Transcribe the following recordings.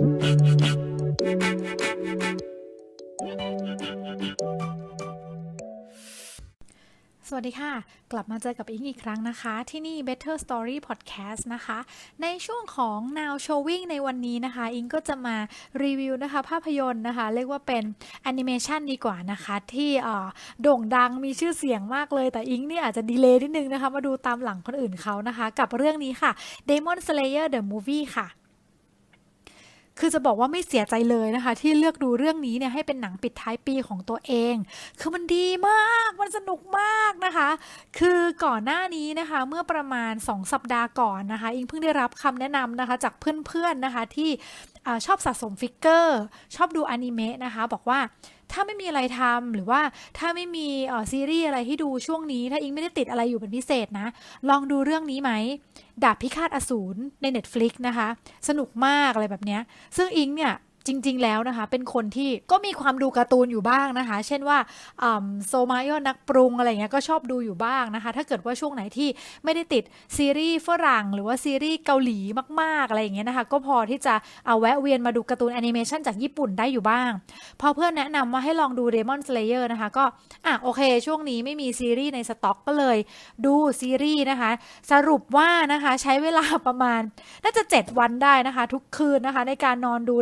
สวัสดีค่ะ กลับมาเจอกับอิงอีกครั้งนะคะ ที่นี่ Better Story Podcast นะคะ ในช่วงของ Now Showing ในวันนี้นะคะ อิงก็จะมารีวิวนะคะ ภาพยนตร์นะคะ เรียกว่าเป็นแอนิเมชันดีกว่านะคะ ที่อ่อโด่งดังมีชื่อเสียงมากเลย แต่อิงนี่อาจจะดีเลย์นิดนึงนะคะ มาดูตามหลังคนอื่นเขานะคะ กับเรื่องนี้ค่ะ Demon Slayer the Movie ค่ะ คือจะบอกว่าไม่เสียใจเลยนะคะ ที่เลือกดูเรื่องนี้เนี่ยให้เป็นหนังปิดท้ายปีของตัวเอง คือมันดีมาก มันสนุกมากนะคะ คือก่อนหน้านี้นะคะเมื่อประมาณ 2 สัปดาห์ก่อนนะคะ อิงเพิ่งได้รับคำแนะนำนะคะจากเพื่อนๆนะคะที่อชอบสะสมฟิกเกอร์ ชอบดูอนิเมะนะคะ บอกว่า ถ้าไม่มีอะไรทำหรือว่าถ้าไม่มีออซีรีส์อะไรที่ดูช่วงนี้ ถ้าอิงไม่ได้ติดอะไรอยู่เป็นพิเศษนะ ลองดูเรื่องนี้ไหม ดาบพิฆาตอสูรใน Netflix นะคะ สนุกมากอะไรแบบเนี้ยซึ่งอิงเนี่ย จริง ๆ แล้วนะคะ เป็นคนที่ก็มีความดูการ์ตูนอยู่บ้างนะคะ เช่นว่าโซมาโยนักปรุงอะไรเงี้ยก็ชอบดูอยู่บ้างนะคะ ถ้าเกิดว่าช่วงไหนที่ไม่ได้ติดซีรีส์ฝรั่งหรือว่าซีรีส์เกาหลีมาก ๆ อะไรอย่างเงี้ยนะคะ ก็พอที่จะเอาแวะเวียนมาดูการ์ตูนแอนิเมชันจากญี่ปุ่นได้อยู่บ้าง พอเพื่อนแนะนำว่าให้ลองดู Demon Slayer นะคะ ก็อะโอเค ช่วงนี้ไม่มีซีรีส์ในสต็อกก็เลยดูซีรีส์นะคะ สรุปว่านะคะใช้เวลาประมาณน่าจะ 7 วันได้นะคะ ทุกคืนนะคะ ในการนอนดู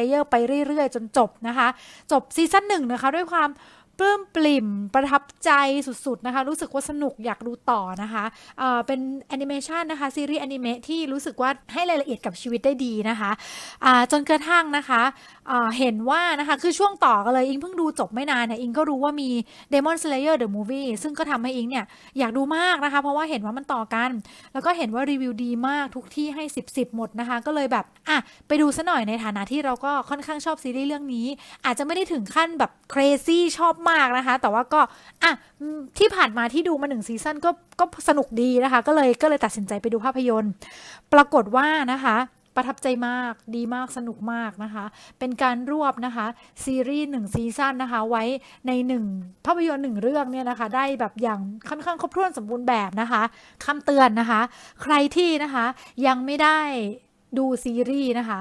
เลเยอร์ไปเรื่อยๆ จนจบนะคะ จบซีซั่นหนึ่งนะคะ ด้วยความ ปลื้มปลิ่มประทับใจสุดๆนะคะ รู้สึกว่าสนุกอยากดูต่อนะคะเเป็นแอนิเมชันนะคะ ซีรีส์แอนิเมะที่รู้สึกว่าให้รายละเอียดกับชีวิตได้ดีนะคะจนกระทั่งนะคะอ่าเห็นว่านะคะคือช่วงต่อกันเลยอิงเพิ่งดูจบไม่นานเนี่ยอิงก็รู้ว่ามี Demon Slayer the Movie ซึ่งก็ทำให้อิงเนี่ยอยากดูมากนะคะ เพราะว่าเห็นว่ามันต่อกัน แล้วก็เห็นว่ารีวิวดีมากทุกที่ให้ 10 10 หมดนะคะ ก็เลยแบบอะไปดูซะหน่อยในฐานะที่เราก็ค่อนข้างชอบซีรีส์เรื่องนี้ อาจจะไม่ได้ถึงขั้นแบบ crazy ชอบมากนะคะ แต่ว่าก็อะที่ผ่านมาที่ดูมาหนึ่งซีซั่นก็ก็สนุกดีนะคะ ก็เลยก็เลยตัดสินใจไปดูภาพยนตร์ ปรากฏว่านะคะประทับใจมากดีมากสนุกมากนะคะ เป็นการรวบนะคะ ซีรีส์หนึ่งซีซั่นนะคะ ไว้ในหนึ่งภาพยนตร์หนึ่งเรื่องเนี่ยนะคะ ได้แบบอย่างค่อนข้างครบถ้วนสมบูรณ์แบบนะคะคำเตือนนะคะ ใครที่นะคะยังไม่ได้ดูซีรีส์นะคะ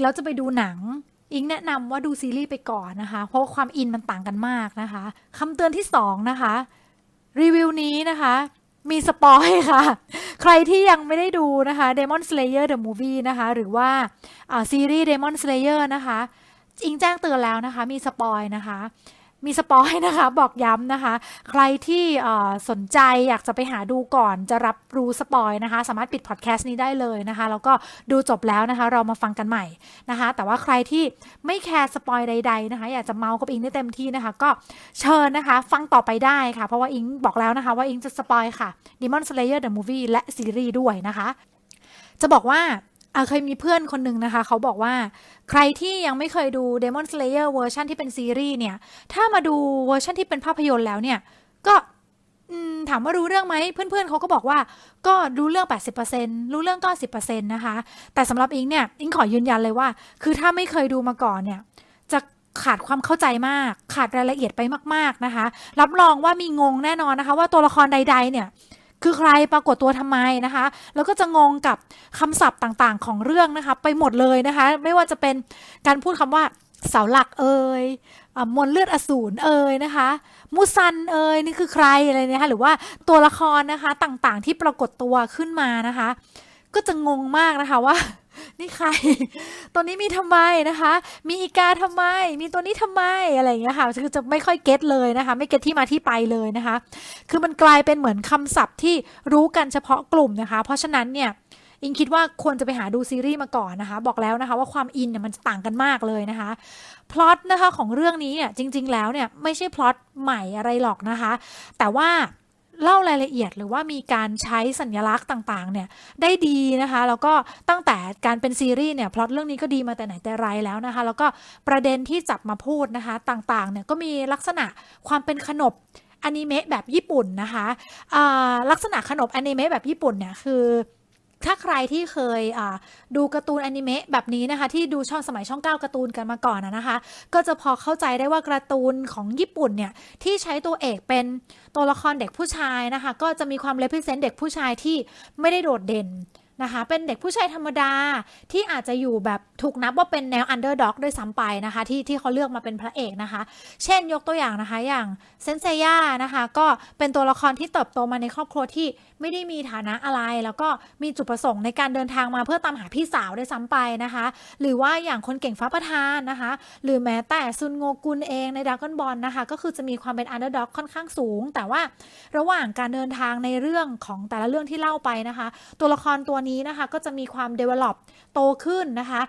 แล้วจะไปดูหนัง อิงแนะนำว่าดูซีรีส์ไปก่อนนะคะ เพราะความอินมันต่างกันมากนะคะคำเตือนที่สองนะคะ รีวิวนี้นะคะ มีสปอยค่ะ ใครที่ยังไม่ได้ดูนะคะ Demon Slayer the Movie นะคะ หรือว่าอ่าซีรีส์ Demon Slayer นะคะ อิงแจ้งเตือนแล้วนะคะ มีสปอยนะคะ มีสปอยนะคะ บอกย้ำนะคะ ใครที่สนใจอยากจะไปหาดูก่อนจะรับรู้สปอยนะคะ สามารถปิดพอดแคสต์นี้ได้เลยนะคะ แล้วก็ดูจบแล้วนะคะ เรามาฟังกันใหม่นะคะ แต่ว่าใครที่ไม่แคร์สปอยใด ๆนะคะ อยากจะเมาส์กับอิงได้เต็มที่นะคะ ก็เชิญนะคะ ฟังต่อไปได้ค่ะ เพราะว่าอิงบอกแล้วนะคะ ว่าอิงจะสปอยค่ะ Demon Slayer the Movie และซีรีส์ด้วยนะคะ จะบอกว่า เคยมีเพื่อนคนหนึ่งนะคะ เขาบอกว่าใครที่ยังไม่เคยดู Demon Slayer เวอร์ชันที่เป็นซีรีส์เนี่ย ถ้ามาดูเวอร์ชันที่เป็นภาพยนตร์แล้วเนี่ย ก็ถามว่ารู้เรื่องไหมเพื่อนๆเขาก็บอกว่าก็รู้เรื่อง 80%รู้เรื่อง 90%นะคะ แต่สำหรับอิงเนี่ยอิงขอยืนยันเลยว่า คือถ้าไม่เคยดูมาก่อนเนี่ยจะขาดความเข้าใจมาก ขาดรายละเอียดไปมาก ๆนะคะ รับรองว่ามีงงแน่นอนนะคะ ว่าตัวละครใด ๆ เนี่ย คือใครปรากฏตัวทำไมนะคะ แล้วก็จะงงกับคำศัพท์ต่างๆ ของเรื่องนะคะไปหมดเลยนะคะ ไม่ว่าจะเป็นการพูดคำว่าเสาหลักเอ่ยอมนเลือดอสูรเอ่ยนะคะมูซันเอ่ยนี่คือใครอะไรเนี่ยนะคะหรือว่าตัวละครนะคะต่างๆที่ปรากฏตัวขึ้นมานะคะ ก็จะงงมากนะคะว่า นี่ใคร ตัวนี้มีทำไมนะคะ มีอีกาทำไม มีตัวนี้ทำไมอะไรอย่างเงี้ยค่ะคือจะไม่ค่อยเก็ตเลยนะคะ ไม่เก็ตที่มาที่ไปเลยนะคะ คือมันกลายเป็นเหมือนคำศัพท์ที่รู้กันเฉพาะกลุ่มนะคะ เพราะฉะนั้นเนี่ยอิงคิดว่าควรจะไปหาดูซีรีส์มาก่อนนะคะ บอกแล้วนะคะว่าความอินเนี่ยมันต่างกันมากเลยนะคะพล็อตนะคะของเรื่องนี้เนี่ยจริง ๆ แล้วเนี่ยไม่ใช่พล็อตใหม่อะไรหรอกนะคะ แต่ว่า เล่ารายละเอียดหรือว่ามีการใช้สัญลักษณ์ต่างๆเนี่ยได้ดีนะคะ แล้วก็ตั้งแต่การเป็นซีรีส์เนี่ยพล็อตเรื่องนี้ก็ดีมาแต่ไหนแต่ไรแล้วนะคะ แล้วก็ประเด็นที่จับมาพูดนะคะต่างๆเนี่ยก็มีลักษณะความเป็นขนบอนิเมะแบบญี่ปุ่นนะคะลักษณะขนบอนิเมะแบบญี่ปุ่นเนี่ยคือ ถ้าใครที่เคยดูการ์ตูนอนิเมะแบบนี้นะคะ ที่ดูช่องสมัยช่องเก้าการ์ตูนกันมาก่อนนะนะคะ ก็จะพอเข้าใจได้ว่าการ์ตูนของญี่ปุ่นเนี่ย ที่ใช้ตัวเอกเป็นตัวละครเด็กผู้ชายนะคะ ก็จะมีความเลพิเซนต์เด็กผู้ชายที่ไม่ได้โดดเด่นนะคะเป็นเด็กผู้ชายธรรมดาที่อาจจะอยู่แบบถูกนับว่าเป็นแนวอันเดอร์ด็อกด้วยซ้ำไปนะคะที่ที่เขาเลือกมาเป็นพระเอกนะคะ เช่นยกตัวอย่างนะคะอย่างเซนเซย่านะคะ ก็เป็นตัวละครที่เติบโตมาในครอบครัวที่ ไม่ได้มีฐานะอะไร แล้วก็มีจุดประสงค์ในการเดินทางมาเพื่อตามหาพี่สาวด้วยซ้ำไปนะคะ หรือว่าอย่างคนเก่งฟ้าประธานนะคะ หรือแม้แต่ซุนโงกุลเองในด r a ก้อนบอลนะคะ ก็คือจะมีความเป็นอันเดอร์ด็อกค่อนข้างสูง แต่ว่าระหว่างการเดินทางในเรื่องของแต่ละเรื่องที่เล่าไปนะคะ ตัวละครตัวนี้นะคะก็จะมีความ develop โตขึ้นนะคะ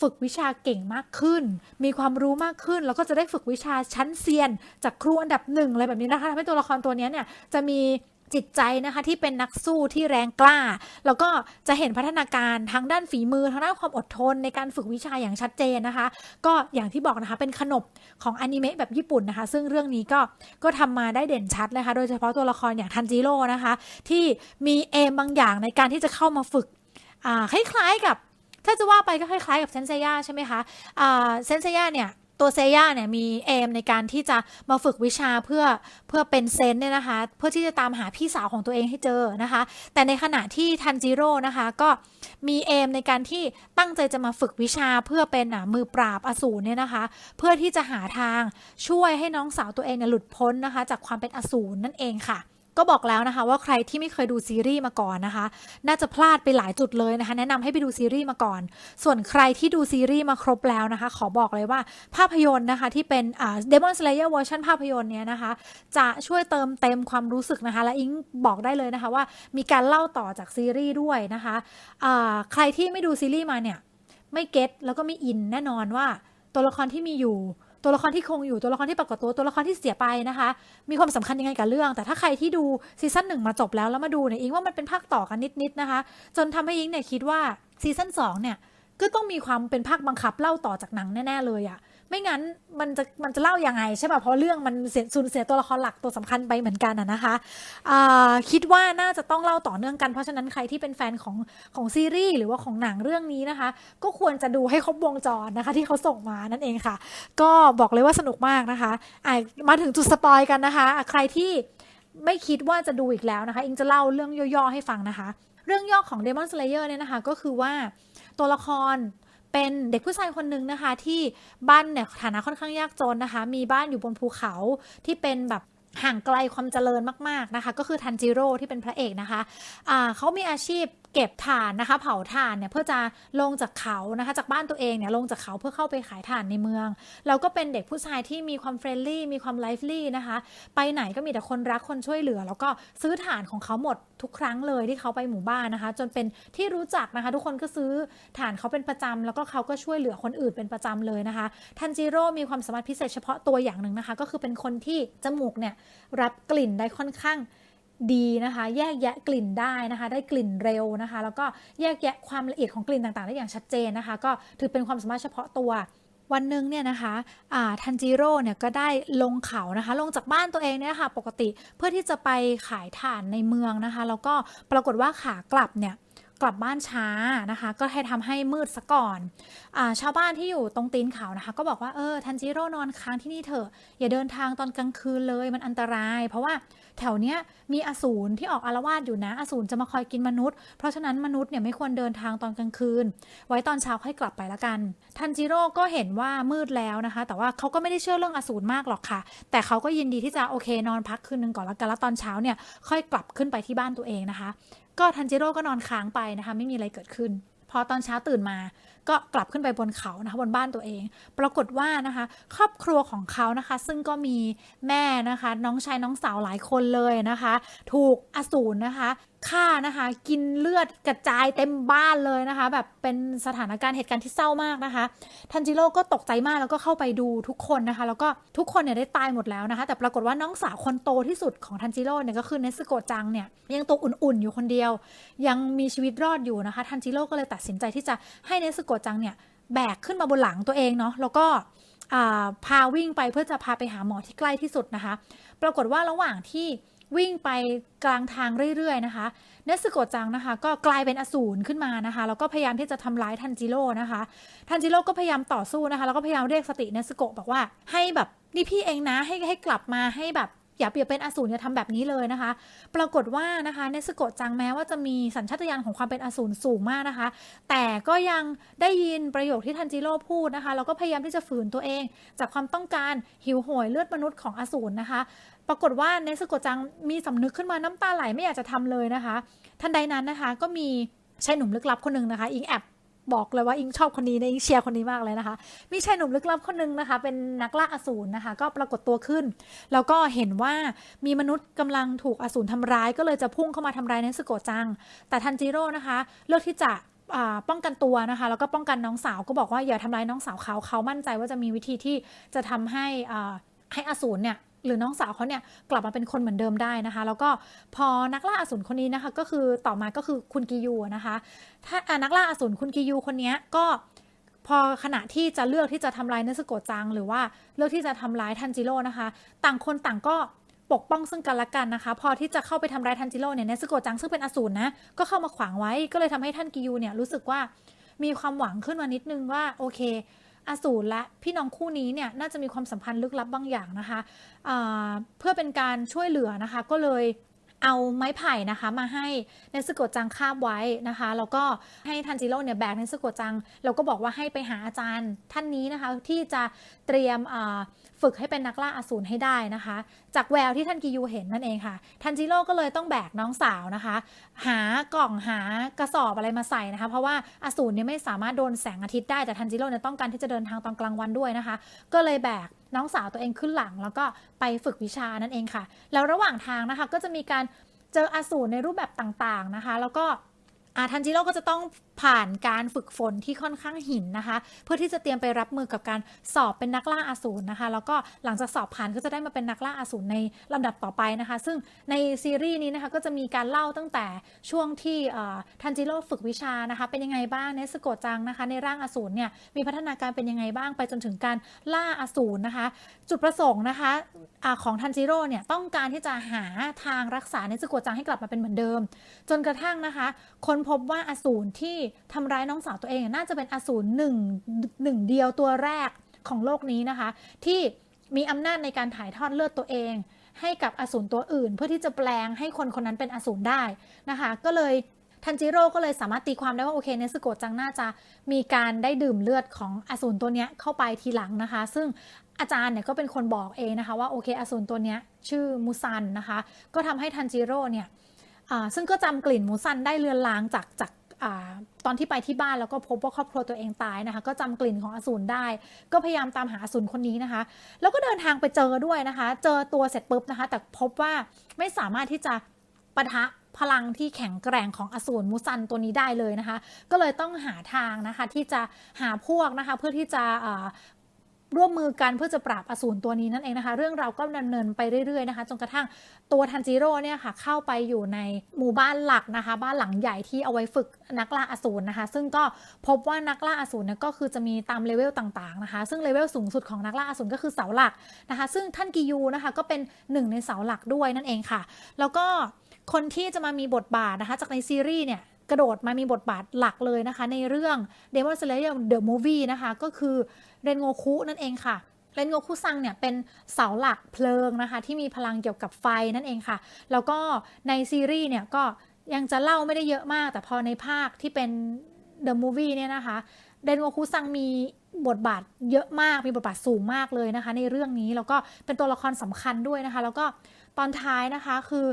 ฝึกวิชาเก่งมากขึ้น มีความรู้มากขึ้น แล้วก็จะได้ฝึกวิชาชั้นเซียน จากครูอันดับหนึ่งอะไรแบบนี้นะคะทำให้ตัวละครตัวนี้เนี่ยจะมี จิตใจนะคะที่เป็นนักสู้ที่แรงกล้า แล้วก็จะเห็นพัฒนาการทั้งด้านฝีมือทั้งด้านความอดทนในการฝึกวิชาอย่างชัดเจนนะคะ ก็อย่างที่บอกนะคะเป็นขนบของอนิเมะแบบญี่ปุ่นนะคะ ซึ่งเรื่องนี้ก็ก็ทำมาได้เด่นชัดเลยค่ะโดยเฉพาะตัวละครอย่างทันจิโร่นะคะ ที่มีเอมบางอย่างในการที่จะเข้ามาฝึกคล้ายๆกับ ถ้าจะว่าไปก็คล้ายๆกับเซนเซย่าใช่ไหมคะเซนเซย่าเนี่ย ตัวเซย่าเนี่ยมีเอมในการที่จะมาฝึกวิชาเพื่อเพื่อเป็นเซนเนี่ยนะคะ เพื่อที่จะตามหาพี่สาวของตัวเองให้เจอนะคะ แต่ในขณะที่ทันจิโร่นะคะก็มีเอมในการที่ตั้งใจจะมาฝึกวิชาเพื่อเป็นอะมือปราบอสูรเนี่ยนะคะ เพื่อที่จะหาทางช่วยให้น้องสาวตัวเองเนี่ยหลุดพ้นนะคะ จากความเป็นอสูรนั่นเองค่ะ ก็บอกแล้วนะคะว่าใครที่ไม่เคยดูซีรีส์มาก่อนนะคะ น่าจะพลาดไปหลายจุดเลยนะคะ แนะนำให้ไปดูซีรีส์มาก่อน ส่วนใครที่ดูซีรีส์มาครบแล้วนะคะ ขอบอกเลยว่าภาพยนตร์นะคะที่เป็นอ่า Demon Slayer เวอร์ชันภาพยนตร์เนี้ยนะคะ จะช่วยเติมเต็มความรู้สึกนะคะ และอิงบอกได้เลยนะคะว่ามีการเล่าต่อจากซีรีส์ด้วยนะคะอ่าใครที่ไม่ดูซีรีส์มาเนี่ยไม่เก็ตแล้วก็ไม่อินแน่นอนว่าตัวละครที่มีอยู่ ตัวละครที่คงอยู่ตัวละครที่ปรากฏตัวตัวละครที่เสียไปนะคะ มีความสำคัญยังไงกับเรื่อง แต่ถ้าใครที่ดูซีซั่นหนึ่งมาจบแล้วแล้วมาดูเนี่ยอิงว่ามันเป็นภาคต่อกันนิดๆนะคะ จนทำให้อิงเนี่ยคิดว่าซีซั่นสองเนี่ยก็ต้องมีความเป็นภาคบังคับเล่าต่อจากหนังแน่ ๆ เลยอะ ไม่งั้นมันจะมันจะเล่ายังไงใช่ป่ะเพราะเรื่องมันเสียสูญเสียตัวละครหลักตัวสำคัญไปเหมือนกันอะนะคะคิดว่าน่าจะต้องเล่าต่อเนื่องกันเพราะฉะนั้นใครที่เป็นแฟนของของซีรีส์หรือว่าของหนังเรื่องนี้นะคะ ก็ควรจะดูให้ครบวงจรนะคะ ที่เขาส่งมานั่นเองค่ะ ก็บอกเลยว่าสนุกมากนะคะะมาถึงจุดสปอยกันนะคะอะใครที่ไม่คิดว่าจะดูอีกแล้วนะคะ อิงจะเล่าเรื่องย่อๆให้ฟังนะคะ เรื่องย่อของ Demon Slayer เนี่ยนะคะ ก็คือว่าตัวละคร เป็นเด็กผู้ชายคนหนึ่งนะคะ ที่บ้านเนี่ยฐานะค่อนข้างยากจนนะคะ มีบ้านอยู่บนภูเขาที่เป็นแบบห่างไกลความเจริญมาก ๆ นะคะ ก็คือทันจิโร่ที่เป็นพระเอกนะคะะเขามีอาชีพ เก็บถ่านนะคะ เผาถ่านเนี่ยเพื่อจะลงจากเขานะคะ จากบ้านตัวเองเนี่ยลงจากเขาเพื่อเข้าไปขายถ่านในเมืองแล้วก็เป็นเด็กผู้ชายที่มีความเฟรนลี่มีความไลฟ์ลี่นะคะ ไปไหนก็มีแต่คนรักคนช่วยเหลือ แล้วก็ซื้อถ่านของเขาหมดทุกครั้งเลยที่เขาไปหมู่บ้านนะคะ จนเป็นที่รู้จักนะคะ ทุกคนก็ซื้อถ่านเขาเป็นประจำแล้วก็เขาก็ช่วยเหลือคนอื่นเป็นประจำเลยนะคะทันจิโร่มีความสามารถพิเศษเฉพาะตัวอย่างหนึ่งนะคะ ก็คือเป็นคนที่จมูกเนี่ยรับกลิ่นได้ค่อนข้าง ดีนะคะ แยกแยะกลิ่นได้นะคะ ได้กลิ่นเร็วนะคะ แล้วก็แยกแยะความละเอียดของกลิ่นต่างๆ ได้อย่างชัดเจนนะคะ ก็ถือเป็นความสามารถเฉพาะตัววันหนึ่งเนี่ยนะคะทันจิโร่เนี่ยก็ได้ลงเขานะคะ ลงจากบ้านตัวเองเนี่ยค่ะ ปกติเพื่อที่จะไปขายถ่านในเมืองนะคะ แล้วก็ปรากฏว่าขากลับเนี่ย กลับบ้านช้านะคะ ก็ให้ทำให้มืดซะก่อนอชาวบ้านที่อยู่ตรงตีนเขานะคะ ก็บอกว่าเออทันจิโร่นอนค้างที่นี่เถอะอย่าเดินทางตอนกลางคืนเลยมันอันตราย เพราะว่าแถวเนี้ยมีอสูรที่ออกอารวาสอยู่นะ อสูรจะมาคอยกินมนุษย์ เพราะฉะนั้นมนุษย์เนี่ยไม่ควรเดินทางตอนกลางคืน ไว้ตอนเช้าค่อยกลับไปละกัน ทันจิโร่ก็เห็นว่ามืดแล้วนะคะ แต่ว่าเขาก็ไม่ได้เชื่อเรื่องอสูรมากหรอกค่ะ แต่เขาก็ยินดีที่จะโอเคนอนพักคืนนึงก่อนละกัน แล้วตอนเช้าเนี่ยค่อยกลับขึ้นไปที่บ้านตัวเองนะคะ ก็ทันจิโร่ก็นอนค้างไปนะคะไม่มีอะไรเกิดขึ้น พอตอนเช้าตื่นมาก็กลับขึ้นไปบนเขานะคะบนบ้านตัวเอง ปรากฏว่านะคะ ครอบครัวของเขานะคะ ซึ่งก็มีแม่นะคะ น้องชายน้องสาวหลายคนเลยนะคะ ถูกอสูรนะคะ ฆ่านะคะ กินเลือดกระจายเต็มบ้านเลยนะคะ แบบเป็นสถานการณ์เหตุการณ์ที่เศร้ามากนะคะ ทันจิโร่ก็ตกใจมากแล้วก็เข้าไปดูทุกคนนะคะ แล้วก็ทุกคนเนี่ยได้ตายหมดแล้วนะคะ แต่ปรากฏว่าน้องสาวคนโตที่สุดของทันจิโร่เนี่ยก็คือเนสโกจังเนี่ยยังตัวอุ่นๆอยู่คนเดียว ยังมีชีวิตรอดอยู่นะคะ ทันจิโร่ก็เลยตัดสินใจที่จะให้เนสโกจังเนี่ยแบกขึ้นมาบนหลังตัวเองเนาะแล้วก็พาวิ่งไปเพื่อจะพาไปหาหมอที่ใกล้ที่สุดนะคะ ปรากฏว่าระหว่างที่ วิ่งไปกลางทางเรื่อยๆนะคะเนสโกจังนะคะ ก็กลายเป็นอสูรขึ้นมานะคะแล้วก็พยายามที่จะทำร้ายทันจิโร่นะคะทันจิโร่ก็พยายามต่อสู้นะคะ แล้วก็พยายามเรียกสติเนสโกบอกว่าให้แบบนี่พี่เองนะให้ให้กลับมาให้แบบ อย่าอย่าเป็นอสูรอย่าทำแบบนี้เลยนะคะ ปรากฏว่านะคะเนสโกจังแม้ว่าจะมีสัญชาตญาณของความเป็นอสูรสูงมากนะคะ แต่ก็ยังได้ยินประโยคที่ทันจิโร่พูดนะคะแล้วก็พยายามที่จะฝืนตัวเอง จากความต้องการหิวโหยเลือดมนุษย์ของอสูรนะคะ ปรากฏว่าเนสโกจังมีสำนึกขึ้นมาน้ำตาไหลไม่อยากจะทำเลยนะคะ ทันใดนั้นนะคะก็มีชายหนุ่มลึกลับคนหนึ่งนะคะ อิงแอบ บอกเลยว่าอิงชอบคนนี้นะอิงเชียร์คนนี้มากเลยนะคะ มีชายหนุ่มลึกลับคนหนึ่งนะคะ เป็นนักล่าอสูรนะคะ ก็ปรากฏตัวขึ้น แล้วก็เห็นว่ามีมนุษย์กำลังถูกอสูรทำร้าย ก็เลยจะพุ่งเข้ามาทำร้ายเนสโกจัง แต่ทันจิโร่นะคะ เลือกที่จะป้องกันตัวนะคะ แล้วก็ป้องกันน้องสาวก็บอกว่าอย่าทำร้ายน้องสาวเขาเขามั่นใจว่าจะมีวิธีที่จะทำให้ให้อสูรเนี่ย หรือน้องสาวเขาเนี่ยกลับมาเป็นคนเหมือนเดิมได้นะคะ แล้วก็พอนักล่าอสูรคนนี้นะคะ ก็คือต่อมาก็คือคุณกิยูนะคะ ถ้านักล่าอสูรคุณกิยูคนนี้ก็พอขณะที่จะเลือกที่จะทำร้ายเนสโกจัง หรือว่าเลือกที่จะทำร้ายทันจิโร่นะคะ ต่างคนต่างก็ปกป้องซึ่งกันและกันนะคะ พอที่จะเข้าไปทำร้ายทันจิโร่เนี่ยเนสโกจังซึ่งเป็นอสูรนะก็เข้ามาขวางไว้ก็เลยทำให้ท่านกิยูเนี่ยรู้สึกว่ามีความหวังขึ้นมานิดนึงว่าโอเค อสูรและพี่น้องคู่นี้เนี่ยน่าจะมีความสัมพันธ์ลึกลับบางอย่างนะคะเพื่อเป็นการช่วยเหลือนะคะก็เลย เอาไม้ไผ่นะคะมาให้เนสโกะจังคาบไว้นะคะแล้วก็ให้ทันจิโร่เนี่ยแบกเนสโกะจังแล้วก็บอกว่าให้ไปหาอาจารย์ท่านนี้นะคะที่จะเตรียมฝึกให้เป็นนักล่าอสูรให้ได้นะคะ จากแววที่ท่านกิยูเห็นนั่นเองค่ะทันจิโร่ก็เลยต้องแบกน้องสาวนะคะ หากล่องหากระสอบอะไรมาใส่นะคะ เพราะว่าอสูรเนี่ยไม่สามารถโดนแสงอาทิตย์ได้แต่ทันจิโร่เนี่ยต้องการที่จะเดินทางตอนกลางวันด้วยนะคะ ก็เลยแบก น้องสาวตัวเองขึ้นหลัง แล้วก็ไปฝึกวิชานั่นเองค่ะ แล้วระหว่างทางนะคะก็จะมีการเจออสูรในรูปแบบต่างๆนะคะ แล้วก็อาทันจิโร่ก็จะต้องผ่านการฝึกฝนที่ค่อนข้างหินนะคะ เพื่อที่จะเตรียมไปรับมือกับการสอบเป็นนักล่าอสูรนะคะ แล้วก็หลังจากสอบผ่านก็จะได้มาเป็นนักล่าอสูรในลำดับต่อไปนะคะ ซึ่งในซีรีส์นี้นะคะก็จะมีการเล่าตั้งแต่ช่วงที่ทันจิโร่ฝึกวิชานะคะ เป็นยังไงบ้างเนสโกจังนะคะ ในร่างอสูรเนี่ยมีพัฒนาการเป็นยังไงบ้างไปจนถึงการล่าอสูรนะคะ จุดประสงค์นะคะอของทันจิโร่เนี่ยต้องการที่จะหาทางรักษาเนสโกจังให้กลับมาเป็นเหมือนเดิม จนกระทั่งนะคะค้นพบว่าอสูรที่ทำร้ายน้องสาวตัวเอง น่าจะเป็นอสูรหนึ่งหนึ่งเดียวตัวแรกของโลกนี้นะคะ ที่มีอำนาจในการถ่ายทอดเลือดตัวเอง ให้กับอสูรตัวอื่น เพื่อที่จะแปลงให้คนคนนั้นเป็นอสูรได้นะคะ ก็เลยทันจิโร่ก็เลยสามารถตีความได้ว่าโอเคเนสโกจังน่าจะมีการได้ดื่มเลือดของอสูรตัวเนี้ยเข้าไปทีหลังนะคะ ซึ่งอาจารย์เนี่ยก็เป็นคนบอกเองนะคะว่าโอเคอสูรตัวเนี้ยชื่อมูซันนะคะ ก็ทำให้ทันจิโร่เนี่ยซึ่งก็จำกลิ่นมูซันได้เลือนลางจากจาก อตอนที่ไปที่บ้านแล้วก็พบว่าครอบครัวตัวเองตายนะคะ ก็จำกลิ่นของอสูรได้ ก็พยายามตามหาอสูรคนนี้นะคะ แล้วก็เดินทางไปเจอด้วยนะคะ เจอตัวเสร็จปุ๊บนะคะ แต่พบว่าไม่สามารถที่จะปะทะพลังที่แข็งแกร่งของอสูรมูซันตัวนี้ได้เลยนะคะ ก็เลยต้องหาทางนะคะที่จะหาพวกนะคะเพื่อที่จะ ร่วมมือกันเพื่อจะปราบอสูรตัวนี้นั่นเองนะคะ เรื่องราวก็ดำเนินไปเรื่อยๆนะคะจนกระทั่งตัวทันจิโร่เนี่ยค่ะเข้าไปอยู่ในหมู่บ้านหลักนะคะ บ้านหลังใหญ่ที่เอาไว้ฝึกนักล่าอสูรนะคะ ซึ่งก็พบว่านักล่าอสูรเนี่ยก็คือจะมีตามเลเวลต่างๆนะคะ ซึ่งเลเวลสูงสุดของนักล่าอสูรก็คือเสาหลักนะคะ ซึ่งท่านกิยูนะคะก็เป็นหนึ่งในเสาหลักด้วยนั่นเองค่ะ แล้วก็คนที่จะมามีบทบาทนะคะ จากในซีรีส์เนี่ย กระโดดมามีบทบาทหลักเลยนะคะ ในเรื่อง Demon Slayer The Movie นะคะ ก็คือเรนโงคุนั่นเองค่ะเรนโงคุซังเนี่ยเป็นเสาหลักเพลิงนะคะ ที่มีพลังเกี่ยวกับไฟนั่นเองค่ะ แล้วก็ในซีรีส์เนี่ยก็ยังจะเล่าไม่ได้เยอะมาก แต่พอในภาคที่เป็น The Movie เนี่ยนะคะเรนโงคุซังมีบทบาทเยอะมาก มีบทบาทสูงมากเลยนะคะ ในเรื่องนี้ แล้วก็เป็นตัวละครสำคัญด้วยนะคะ แล้วก็ตอนท้ายนะคะคือ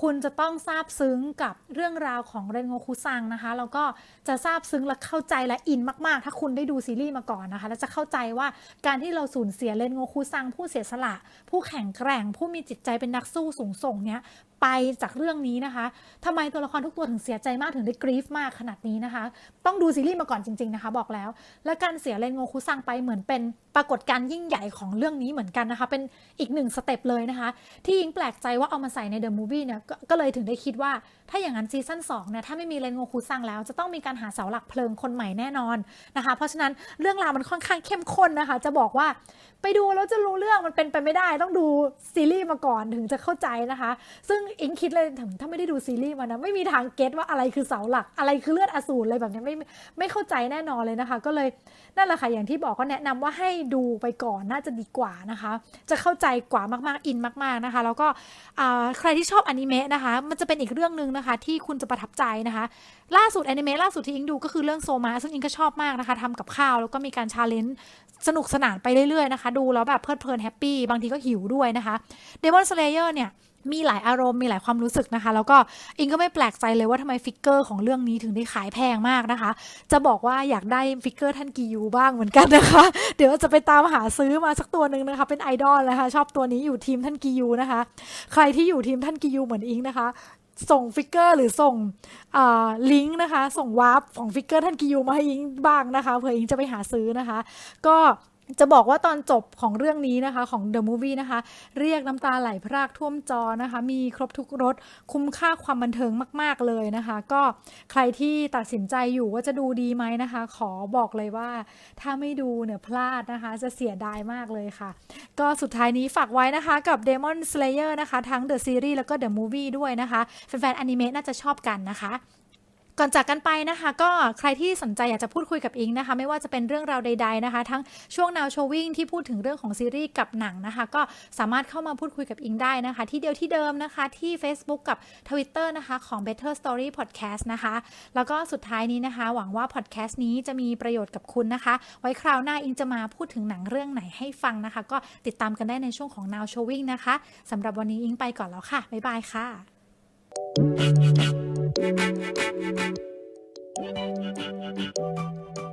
คุณจะต้องซาบซึ้งกับเรื่องราวของเรนโงคุซังนะคะ แล้วก็จะซาบซึ้งและเข้าใจและอินมาก ๆ ถ้าคุณได้ดูซีรีส์มาก่อนนะคะ แล้วจะเข้าใจว่าการที่เราสูญเสียเรนโงคุซังผู้เสียสละ ผู้แข็งแกร่ง ผู้มีจิตใจเป็นนักสู้สูงส่งเนี้ย ไปจากเรื่องนี้นะคะทำไมตัวละครทุกตัวถึงเสียใจมากถึงได้กรีฟมากขนาดนี้นะคะ ต้องดูซีรีส์มาก่อนจริง ๆนะคะ บอกแล้ว และการเสียเรนโงคุซังไปเหมือนเป็นปรากฏการณ์ยิ่งใหญ่ของเรื่องนี้เหมือนกันนะคะ เป็นอีกหนึ่งสเต็ปเลยนะคะ ที่ยิงแปลกใจว่าเอามาใส่ในเดอะมูฟวี่เนี่ยก็ก็เลยถึงได้คิดว่า ถ้าอย่างนั้นซีซั่น2เนี่ยถ้าไม่มีเรนโงคุซังแล้ว จะต้องมีการหาเสาหลักเพลิงคนใหม่แน่นอนนะคะ เพราะฉะนั้นเรื่องราวมันค่อนข้างเข้มข้นนะคะ จะบอกว่าไปดูแล้วจะรู้เรื่องมันเป็นไปไม่ได้ ต้องดูซีรีส์มาก่อนถึงจะเข้าใจนะคะ ซึ่งอิงคิดเลยถ้าไม่ได้ดูซีรีส์มานะไม่มีทางเก็ตว่าอะไรคือเสาหลัก อะไรคือเลือดอสูรอะไรแบบนี้ไม่ไม่เข้าใจแน่นอนเลยนะคะ ก็เลยนั่นแหละค่ะอย่างที่บอกก็แนะนำว่าให้ดูไปก่อนน่าจะดีกว่านะคะ จะเข้าใจกว่ามากๆอินมาก ๆนะคะ แล้วก็ใครที่ชอบอนิเมะนะคะ มันจะเป็นอีกเรื่องหนึ่งนะคะ ที่คุณจะประทับใจนะคะ ล่าสุดอนิเมะล่าสุดที่อิงดูก็คือเรื่องโซมาซึ่งอิงก็ชอบมากนะคะทำกับข้าวแล้วก็มีการชาเลนจ์สนุกสนานไปเรื่อยๆนะคะ ดูแล้วแบบเพลิดเพลินแฮปปี้บางทีก็หิวด้วยนะคะ Demon Slayer เนี่ย มีหลายอารมณ์มีหลายความรู้สึกนะคะ แล้วก็อิงก็ไม่แปลกใจเลยว่าทำไมฟิกเกอร์ของเรื่องนี้ถึงได้ขายแพงมากนะคะ จะบอกว่าอยากได้ฟิกเกอร์ท่านกิยูบ้างเหมือนกันนะคะ เดี๋ยวจะไปตามหาซื้อมาสักตัวหนึ่งนะคะ เป็นไอดอลนะคะ ชอบตัวนี้อยู่ทีมท่านกิยูนะคะ ใครที่อยู่ทีมท่านกิยูเหมือนอิงนะคะส่งฟิกเกอร์หรือส่งลิงก์นะคะ ส่งวาร์ปของฟิกเกอร์ท่านกิยูมาให้อิงบ้างนะคะเผื่ออิงจะไปหาซื้อนะคะ ก็ จะบอกว่าตอนจบของเรื่องนี้นะคะของ The Movie นะคะ เรียกน้ำตาไหลพรากท่วมจอนะคะ มีครบทุกรสคุ้มค่าความบันเทิงมาก ๆ เลยนะคะ ก็ใครที่ตัดสินใจอยู่ว่าจะดูดีไหมนะคะ ขอบอกเลยว่า ถ้าไม่ดูเนี่ยพลาดนะคะ จะเสียดายมากเลยค่ะ ก็สุดท้ายนี้ฝากไว้นะคะกับ Demon Slayer นะคะ ทั้ง The Series แล้วก็ The Movie ด้วยนะคะ แฟนๆอนิเมะน่าจะชอบกันนะคะ ก่อนจากกันไปนะคะ ก็ใครที่สนใจอยากจะพูดคุยกับอิงนะคะ ไม่ว่าจะเป็นเรื่องราวใด ๆนะคะ ทั้งช่วง Now Showing ที่พูดถึงเรื่องของซีรีส์กับหนังนะคะ ก็สามารถเข้ามาพูดคุยกับอิงได้นะคะ ที่เดียวที่เดิมนะคะที่ Facebook กับ Twitter นะคะของ Better Story Podcast นะคะ แล้วก็สุดท้ายนี้นะคะ หวังว่า podcast นี้จะมีประโยชน์กับคุณนะคะ ไว้คราวหน้าอิงจะมาพูดถึงหนังเรื่องไหนให้ฟังนะคะ ก็ติดตามกันได้ในช่วงของ Now Showing นะคะสำหรับวันนี้อิงไปก่อนแล้วค่ะบ๊ายบายค่ะ Thank you. Thank you.